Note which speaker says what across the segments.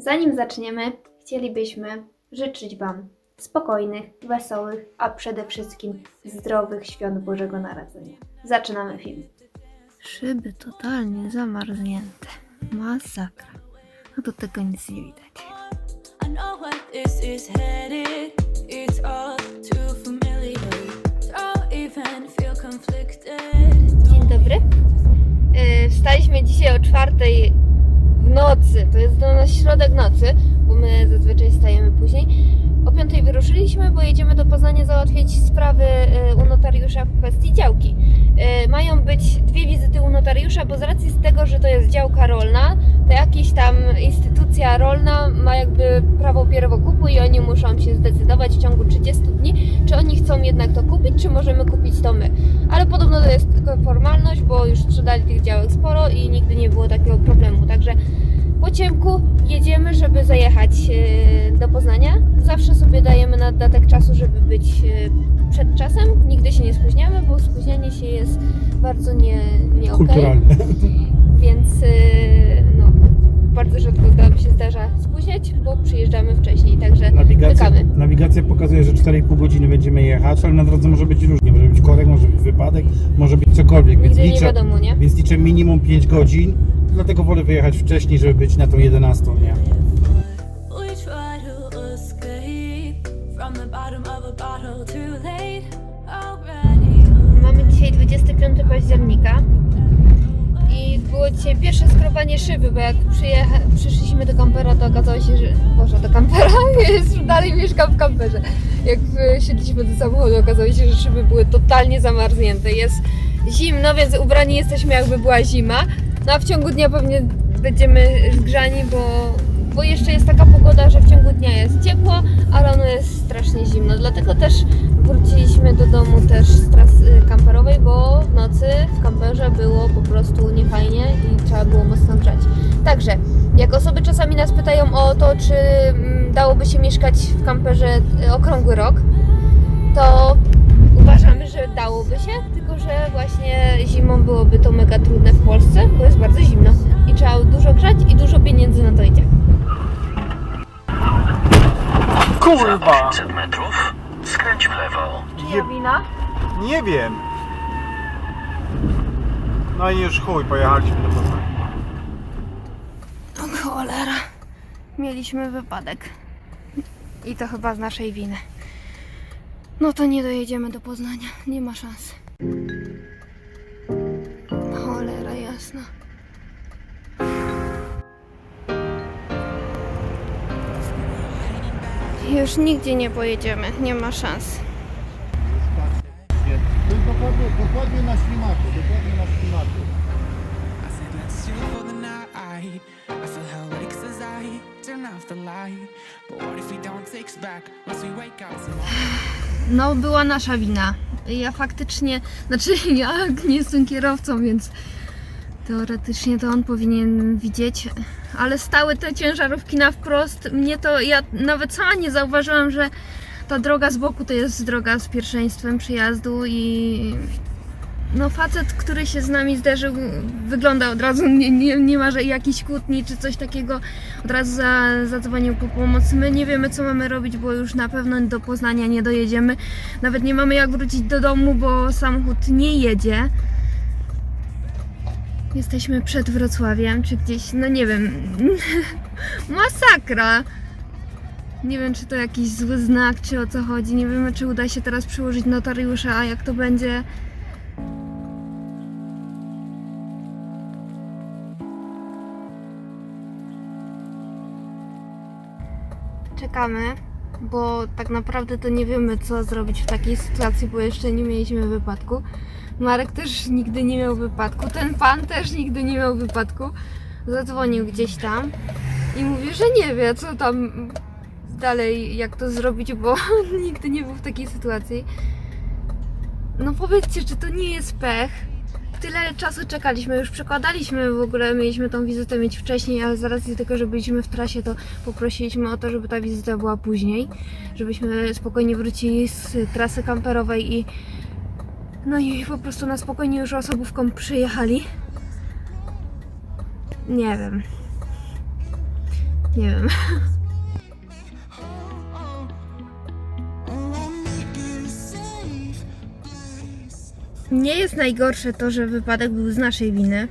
Speaker 1: Zanim zaczniemy, chcielibyśmy życzyć Wam spokojnych, wesołych, a przede wszystkim zdrowych świąt Bożego Narodzenia. Zaczynamy film.
Speaker 2: Szyby totalnie zamarznięte. Masakra. A do tego nic nie widać.
Speaker 1: Dzień dobry. Yy, wstaliśmy dzisiaj o czwartej nocy. To jest do nas środek nocy, bo my zazwyczaj stajemy później. O piątej wyruszyliśmy, bo jedziemy do Poznania załatwiać sprawy yy, u notariusza w kwestii działki. Yy, mają być dwie wizyty u notariusza, bo z racji z tego, że to jest działka rolna, to jakaś tam instytucja rolna ma jakby prawo pierwokupu i oni muszą się zdecydować w ciągu 30 dni, czy oni chcą jednak to kupić, czy możemy kupić to my. Ale podobno to jest tylko formalność, bo już sprzedali tych działek sporo i nigdy nie było takiego problemu. Także po ciemku jedziemy, żeby zajechać e, do Poznania. Zawsze sobie dajemy nadatek czasu, żeby być e, przed czasem. Nigdy się nie spóźniamy, bo spóźnianie się jest bardzo nie, nie
Speaker 3: kulturalne.
Speaker 1: Więc e, no, bardzo rzadko nam się zdarza spóźniać, bo przyjeżdżamy wcześniej. Także
Speaker 3: Nawigacja, nawigacja pokazuje, że 4,5 godziny będziemy jechać, ale na drodze może być różnie. Może być korek, może być wypadek, może być cokolwiek, więc
Speaker 1: Nigdy nie
Speaker 3: liczę,
Speaker 1: wiadomo, nie?
Speaker 3: więc liczę minimum 5 godzin. Dlatego wolę wyjechać wcześniej, żeby być na tą 11, nie?
Speaker 1: Mamy dzisiaj 25 października i było dzisiaj pierwsze skrobanie szyby, bo jak przyjecha- przyszliśmy do kampera, to okazało się, że... Boże, do kampera? Już dalej mieszkam w kamperze. Jak wsiedliśmy do samochodu, okazało się, że szyby były totalnie zamarznięte. Jest zimno, więc ubrani jesteśmy jakby była zima. No a w ciągu dnia pewnie będziemy zgrzani, bo, bo jeszcze jest taka pogoda, że w ciągu dnia jest ciepło, ale ono jest strasznie zimno. Dlatego też wróciliśmy do domu też z trasy kamperowej, bo w nocy w kamperze było po prostu niefajnie i trzeba było mocno grzać. Także, jak osoby czasami nas pytają o to, czy mm, dałoby się mieszkać w kamperze y, okrągły rok, to uważamy, że dałoby się, że właśnie zimą byłoby to mega trudne w Polsce, bo jest bardzo zimno i trzeba dużo grzać i dużo pieniędzy na to idzie.
Speaker 3: Kurwa!
Speaker 4: 500 metrów, skręć w lewo.
Speaker 3: Je,
Speaker 1: wina?
Speaker 3: nie wiem. No i już chuj, pojechaliśmy do Poznania.
Speaker 2: O cholera. Mieliśmy wypadek. I to chyba z naszej winy. No to nie dojedziemy do Poznania. Nie ma szans. Cholera jasna. Już nigdzie nie pojedziemy. Nie ma szans.
Speaker 5: Dokładnie, dokładnie na ślimaku, dokładnie na ślimaku.
Speaker 6: I said, let's chill for the night. I feel hell wakes as I turn off the light. But what if he don't takes back once we wake up tomorrow?
Speaker 2: No, była nasza wina. Ja faktycznie, znaczy ja nie jestem kierowcą, więc teoretycznie to on powinien widzieć, ale stały te ciężarówki na wprost. Mnie to, ja nawet sama nie zauważyłam, że ta droga z boku to jest droga z pierwszeństwem przyjazdu i no facet, który się z nami zderzył, wygląda od razu, nie, nie, nie ma że jakiejś kłótni czy coś takiego, od razu za, zadzwonił po pomoc. My nie wiemy co mamy robić, bo już na pewno do Poznania nie dojedziemy. Nawet nie mamy jak wrócić do domu, bo samochód nie jedzie. Jesteśmy przed Wrocławiem, czy gdzieś, no nie wiem. Masakra! Nie wiem, czy to jakiś zły znak, czy o co chodzi. Nie wiemy, czy uda się teraz przyłożyć notariusza, a jak to będzie. Czekamy, bo tak naprawdę to nie wiemy, co zrobić w takiej sytuacji, bo jeszcze nie mieliśmy wypadku. Marek też nigdy nie miał wypadku, ten pan też nigdy nie miał wypadku. Zadzwonił gdzieś tam i mówi, że nie wie, co tam dalej, jak to zrobić, bo nigdy nie był w takiej sytuacji. No powiedzcie, czy to nie jest pech? Tyle czasu czekaliśmy, już przekładaliśmy w ogóle, mieliśmy tą wizytę mieć wcześniej, ale z racji tego, że byliśmy w trasie, to poprosiliśmy o to, żeby ta wizyta była później, żebyśmy spokojnie wrócili z trasy kamperowej i no i po prostu na spokojnie już osobówką przyjechali. Nie wiem.
Speaker 1: Nie wiem. Nie jest najgorsze to, że wypadek był z naszej winy.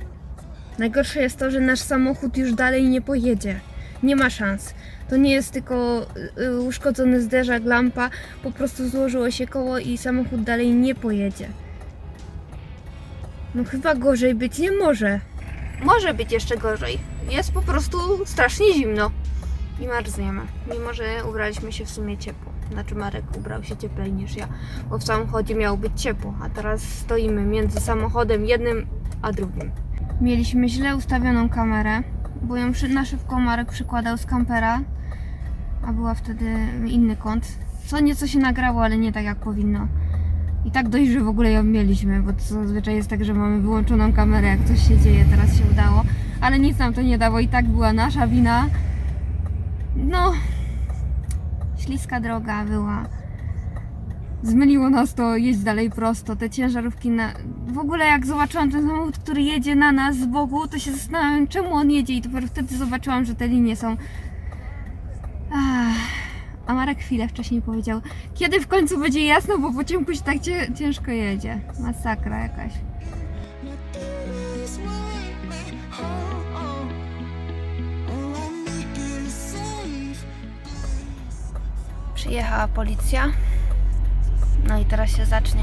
Speaker 1: Najgorsze jest to, że nasz samochód już dalej nie pojedzie. Nie ma szans. To nie jest tylko y, y, uszkodzony zderzak, lampa, po prostu złożyło się koło i samochód dalej nie pojedzie. No chyba gorzej być nie może. Może być jeszcze gorzej. Jest po prostu strasznie zimno. I marzniemy. Mimo, że ubraliśmy się w sumie ciepło. Znaczy Marek ubrał się cieplej niż ja, bo w samochodzie miało być ciepło, a teraz stoimy między samochodem jednym a drugim. Mieliśmy źle ustawioną kamerę, bo ją na szybko Marek przykładał z kampera, a była wtedy inny kąt. Co nieco się nagrało, ale nie tak jak powinno. I tak dość, że w ogóle ją mieliśmy, bo to zazwyczaj jest tak, że mamy wyłączoną kamerę, jak coś się dzieje, teraz się udało. Ale nic nam to nie dało i tak była nasza wina. No, śliska droga była. Zmyliło nas to, jeźdź dalej prosto. Te ciężarówki na... W ogóle jak zobaczyłam ten samochód, który jedzie na nas z boku, to się zastanawiam, czemu on jedzie i dopiero wtedy zobaczyłam, że te linie są... Ach. A Marek chwilę wcześniej powiedział, kiedy w końcu będzie jasno, bo po ciemku się tak ciężko jedzie. Masakra jakaś. Przyjechała policja. No i teraz się zacznie.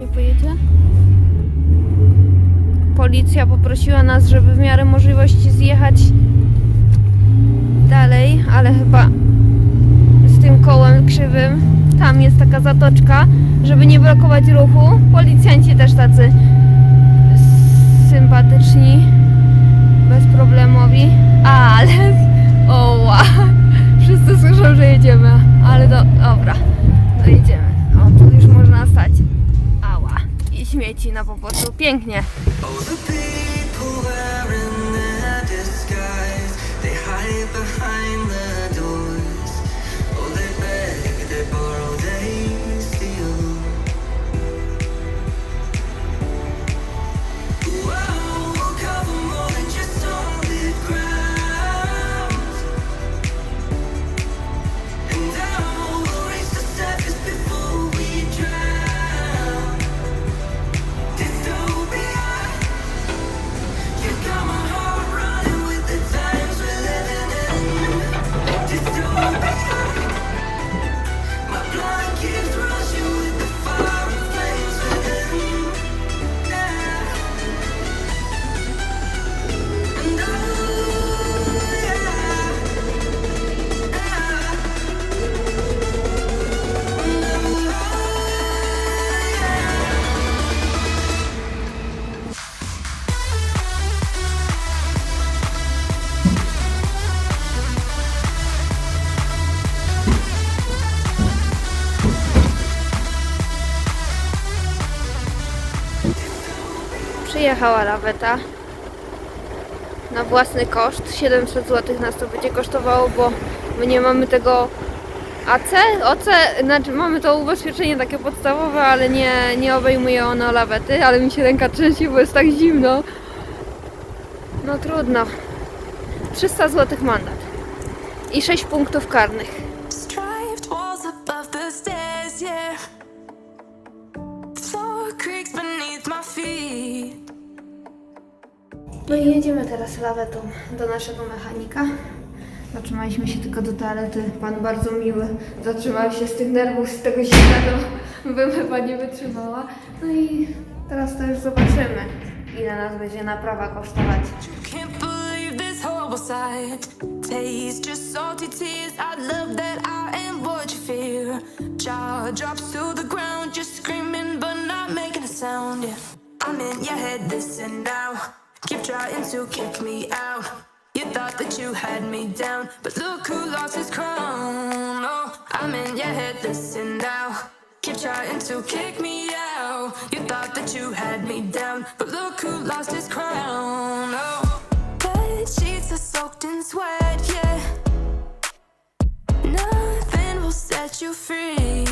Speaker 1: Nie pojedzie? Policja poprosiła nas, żeby w miarę możliwości zjechać dalej, ale chyba z tym kołem krzywym tam jest taka zatoczka, żeby nie blokować ruchu. Policjanci też tacy sympatyczni, bezproblemowi, ale oła, wszyscy słyszą, że jedziemy, ale do, dobra, no jedziemy. O, tu już można stać. Ała, i śmieci na pobocu, pięknie.
Speaker 2: Oh, the people
Speaker 1: Przyjechała laweta na własny koszt. 700 zł nas to będzie kosztowało, bo my nie mamy tego AC, OC, znaczy mamy to ubezpieczenie takie podstawowe, ale nie, nie obejmuje ono lawety, ale mi się ręka trzęsie, bo jest tak zimno. No trudno. 300 zł mandat i 6 punktów karnych. No i jedziemy teraz lawetą do naszego mechanika. Zatrzymaliśmy się tylko do toalety. Pan bardzo miły. Zatrzymał się z tych nerwów, z tego zimna, to bym chyba nie wytrzymała. No i teraz to już zobaczymy, ile nas będzie naprawa kosztować.
Speaker 7: This I'm in your head, listen now. Keep trying to kick me out. You thought that you had me down, but look who lost his crown. Oh, I'm in your head, listen now. Keep trying to kick me out. You thought that you had me down, but look who lost his crown. Oh. Bed sheets are soaked in sweat, yeah. Nothing will set you free.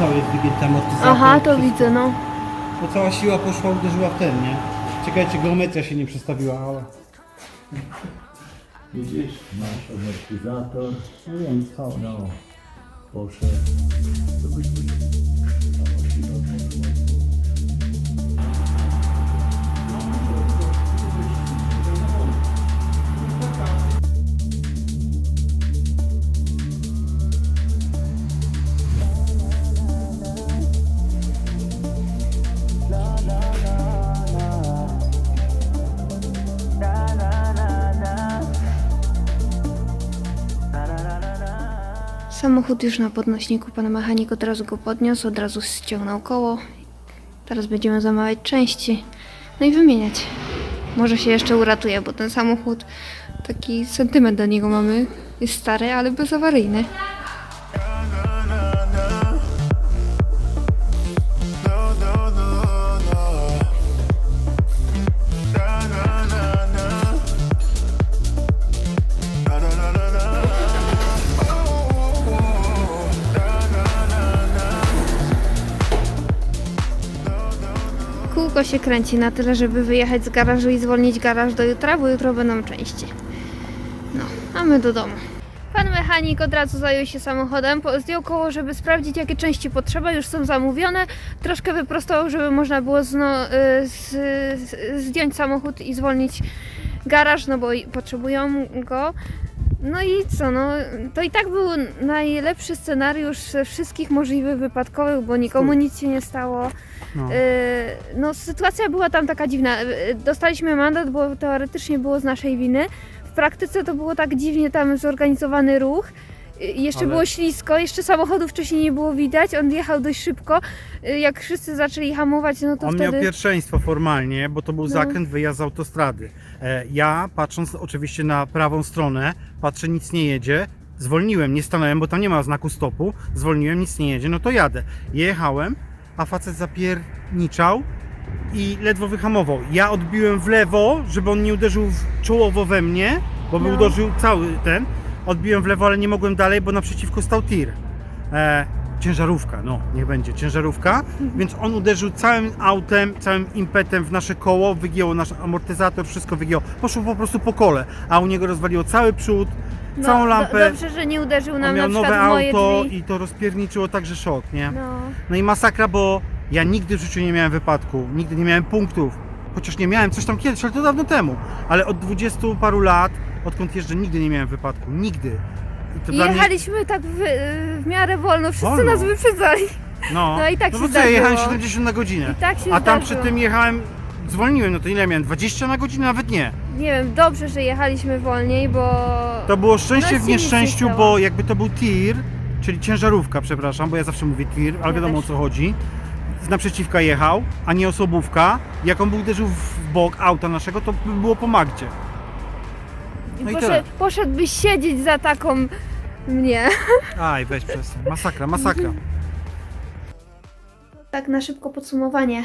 Speaker 3: Cały jest wygięty amortyzator.
Speaker 1: Aha, to
Speaker 3: wszystko.
Speaker 1: widzę, no.
Speaker 3: Bo cała siła poszła, uderzyła w ten, nie? Czekajcie, geometria się nie przestawiła, ale...
Speaker 8: Widzisz, masz amortyzator.
Speaker 3: No wiem.
Speaker 8: No, poszedł.
Speaker 1: Samochód już na podnośniku, pan mechanik od razu go podniósł, od razu ściągnął koło. Teraz będziemy zamawiać części, no i wymieniać. Może się jeszcze uratuje, bo ten samochód, taki sentyment do niego mamy, jest stary, ale bezawaryjny. Kółko się kręci na tyle, żeby wyjechać z garażu i zwolnić garaż do jutra, bo jutro będą części. No, a my do domu. Pan mechanik od razu zajął się samochodem, zdjął koło, żeby sprawdzić jakie części potrzeba, już są zamówione. Troszkę wyprostował, żeby można było zno, y, z, zdjąć samochód i zwolnić garaż, no bo potrzebują go. No i co, no to i tak był najlepszy scenariusz ze wszystkich możliwych wypadkowych, bo nikomu nic się nie stało.
Speaker 3: No.
Speaker 1: Yy, No, sytuacja była tam taka dziwna. Yy, Dostaliśmy mandat, bo teoretycznie było z naszej winy. W praktyce to było tak dziwnie tam zorganizowany ruch. Yy, Jeszcze
Speaker 3: Ale-
Speaker 1: było ślisko, jeszcze samochodów wcześniej nie było widać. On jechał dość szybko. Jak wszyscy zaczęli hamować, no to
Speaker 3: On
Speaker 1: wtedy.
Speaker 3: miał pierwszeństwo formalnie, bo to był
Speaker 1: No.
Speaker 3: zakręt wyjazd z autostrady. E, Ja, patrząc oczywiście na prawą stronę, patrzę, nic nie jedzie. Zwolniłem, nie stanąłem, bo tam nie ma znaku stopu. Zwolniłem, nic nie jedzie, no to jadę. Jechałem, a facet zapierniczał i ledwo wyhamował. Ja odbiłem w lewo, żeby on nie uderzył czołowo we mnie, bo by
Speaker 1: No.
Speaker 3: uderzył cały ten. Odbiłem w lewo, ale nie mogłem dalej, bo naprzeciwko stał tir. E, ciężarówka, no niech będzie ciężarówka, więc on uderzył całym autem, całym impetem w nasze koło, wygięło nasz amortyzator, wszystko wygięło, poszło po prostu po kole, a u niego rozwaliło cały przód,
Speaker 1: No,
Speaker 3: całą
Speaker 1: do-
Speaker 3: lampę,
Speaker 1: Dobrze, że nie uderzył
Speaker 3: on
Speaker 1: nam na
Speaker 3: miał
Speaker 1: przykład
Speaker 3: nowe auto i to rozpierniczyło także szok, nie?
Speaker 1: No.
Speaker 3: No i masakra, bo ja nigdy w życiu nie miałem wypadku, nigdy nie miałem punktów, chociaż nie miałem coś tam kiedyś, ale to dawno temu, ale od dwudziestu paru lat, odkąd jeżdżę, nigdy nie miałem wypadku, nigdy. I to
Speaker 1: I
Speaker 3: dla mnie-
Speaker 1: jechaliśmy tak w, w miarę wolno, wszyscy
Speaker 3: Wolno.
Speaker 1: nas wyprzedzali.
Speaker 3: No,
Speaker 1: No i tak
Speaker 3: no
Speaker 1: się
Speaker 3: bo co, ja jechałem
Speaker 1: zdarzyło.
Speaker 3: 70 na godzinę.
Speaker 1: I tak się
Speaker 3: A tam
Speaker 1: zdarzyło.
Speaker 3: przy tym jechałem, zwolniłem, no to ile miałem? 20 na godzinę? Nawet nie.
Speaker 1: Nie wiem, dobrze, że jechaliśmy wolniej, bo...
Speaker 3: To było szczęście
Speaker 1: No,
Speaker 3: w
Speaker 1: się nic nie
Speaker 3: nieszczęściu,
Speaker 1: stało.
Speaker 3: bo jakby to był tir, czyli ciężarówka, przepraszam, bo ja zawsze mówię tir, ale
Speaker 1: Ja
Speaker 3: wiadomo o
Speaker 1: też.
Speaker 3: co chodzi. Z naprzeciwka jechał, a nie osobówka. Jak on by uderzył w bok auta naszego, to by było po Magdzie. No i tyle.
Speaker 1: Poszedł, poszedłbyś siedzieć za taką mnie.
Speaker 3: Aj, weź przestań. Masakra, masakra.
Speaker 1: Tak na szybko podsumowanie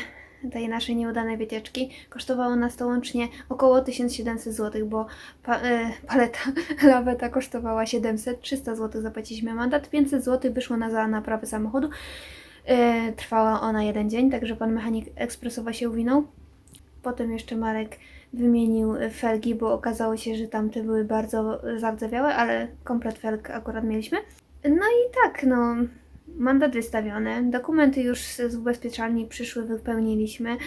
Speaker 1: tej naszej nieudanej wycieczki. Kosztowało nas to łącznie około 1700 zł, bo pa, e, paleta laweta kosztowała 700, 300 zł zapłaciliśmy mandat, 500 zł wyszło na za naprawę samochodu. E, trwała ona jeden dzień, także pan mechanik ekspresowo się uwinął. Potem jeszcze Marek wymienił felgi, bo okazało się, że tamte były bardzo zardzewiałe, ale komplet felg akurat mieliśmy. No i tak, no, mandat wystawiony, dokumenty już z ubezpieczalni przyszły, wypełniliśmy.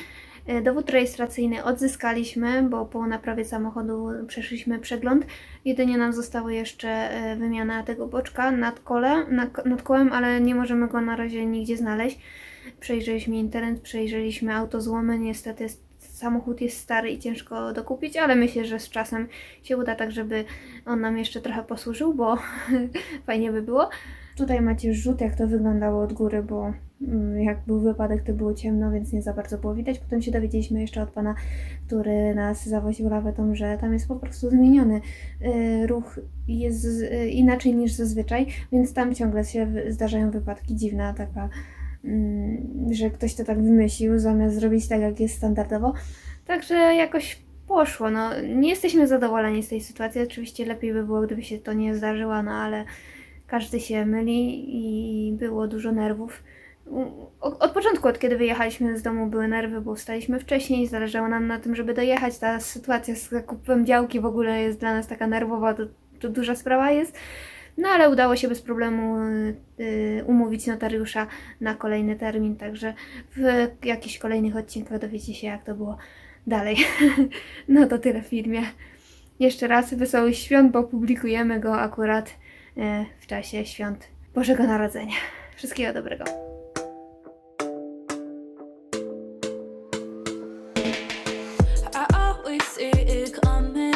Speaker 1: E, Dowód rejestracyjny odzyskaliśmy, bo po naprawie samochodu przeszliśmy przegląd. Jedynie nam zostało jeszcze e, wymiana tego boczka nad, kole, nad, nad kołem, ale nie możemy go na razie nigdzie znaleźć. Przejrzeliśmy internet, przejrzeliśmy autozłomy, niestety s- samochód jest stary i ciężko dokupić, ale myślę, że z czasem się uda tak, żeby on nam jeszcze trochę posłużył, bo fajnie by było. Tutaj macie rzut, jak to wyglądało od góry, bo mm, jak był wypadek, to było ciemno, więc nie za bardzo było widać. Potem się dowiedzieliśmy jeszcze od pana, który nas zawoził lawetą, że tam jest po prostu zmieniony y, ruch jest y, inaczej niż zazwyczaj, więc tam ciągle się zdarzają wypadki. Dziwna taka, że ktoś to tak wymyślił, zamiast zrobić tak, jak jest standardowo. Także jakoś poszło. No, nie jesteśmy zadowoleni z tej sytuacji. Oczywiście lepiej by było, gdyby się to nie zdarzyło, no ale każdy się myli i było dużo nerwów. Od początku, od kiedy wyjechaliśmy z domu, były nerwy, bo wstaliśmy wcześniej, zależało nam na tym, żeby dojechać. Ta sytuacja z zakupem działki w ogóle jest dla nas taka nerwowa, to, to duża sprawa jest. No ale udało się bez problemu y, umówić notariusza na kolejny termin, także w jakichś kolejnych odcinkach dowiecie się, jak to było dalej. no to tyle w filmie. Jeszcze raz wesołych świąt, bo publikujemy go akurat e, w czasie świąt Bożego Narodzenia. Wszystkiego dobrego.
Speaker 7: Coming.